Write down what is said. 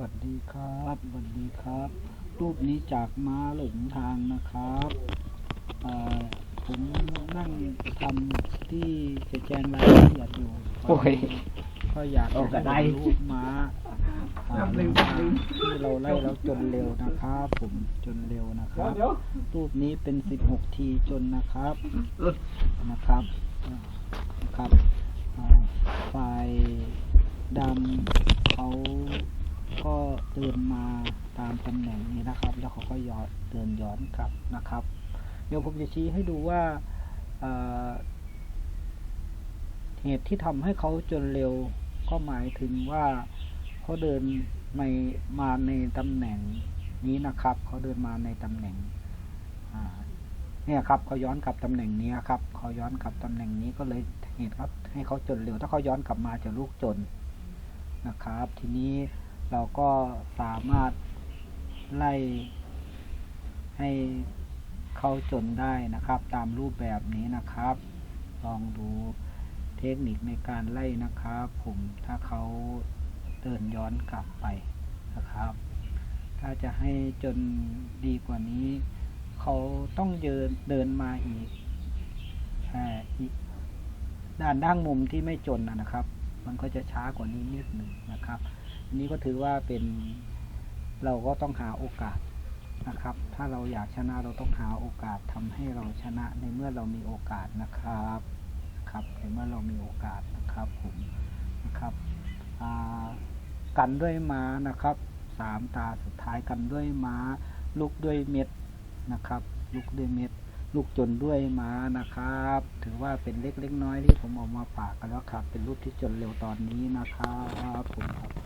วัสดีครับสวัสดีครับ รูปนี้จากม้าหลงทางนะครับเอ่อผมนั่งทำที่จะแจงรายละเอียดอยู่โอ้ยก็อยากโอ้จะก็ได้ให้ดูรูปม้าอ่าม้าที่เราไล่แล้วจนเร็วนะครับผมจนเร็วนะครับ รูปนี้เป็น16ทีจนนะครับนะครับอ่านะครับอ่าฝ่ายดำ เดินมาตามตำแหน่งนี้นะครับ แล้วเขาก็ย้อนเดินย้อนกลับนะครับ เดี๋ยวผมจะชี้ให้ดูว่าเเหตุที่ทำให้เขาจนเร็วก็หมายถึงว่าเขาเดินไม่มาในตำแหน่งนี้นะครับ เขาเดินมาในตำแหน่งเนี่ยครับเขาย้อนกลับตำแหน่งนี้ครับเขาย้อนกลับตำแหน่งนี้ก็เลยเหตุครับ ให้เขาจนเร็ว ถ้าเขาย้อนกลับมาจะลูกจนนะครับ ทีนี้ เราก็สามารถไล่ให้เขาจนได้นะครับ ตามรูปแบบนี้นะครับ ลองดูเทคนิคในการไล่นะครับ ผมถ้าเขาเดินย้อนกลับไปนะครับ ถ้าจะให้จนดีกว่านี้ เขาต้องเดินเดินมาอีกอีกด้านด้านมุมที่ไม่จนนะครับ มันก็จะช้ากว่านี้นิดหนึ่งนะครับ นี้ก็ถือว่าเป็นเราก็ต้องหาโอกาสนะครับ ถ้าเราอยากชนะเราต้องหาโอกาสทำให้เราชนะในเมื่อเรามีโอกาสนะครับครับในเมื่อเรามีโอกาสนะครับผมนะครับกันด้วยม้านะครับสามตาสุดท้ายกันด้วยม้า ลุกด้วยเม็ดนะครับ ลุกด้วยเม็ดลูกจนด้วยม้านะครับ ถือว่าเป็นเล็กเล็กน้อยที่ผมเอามาฝากกันแล้วครับ เป็นรูปที่จนเร็วตอนนี้นะครับผมครับ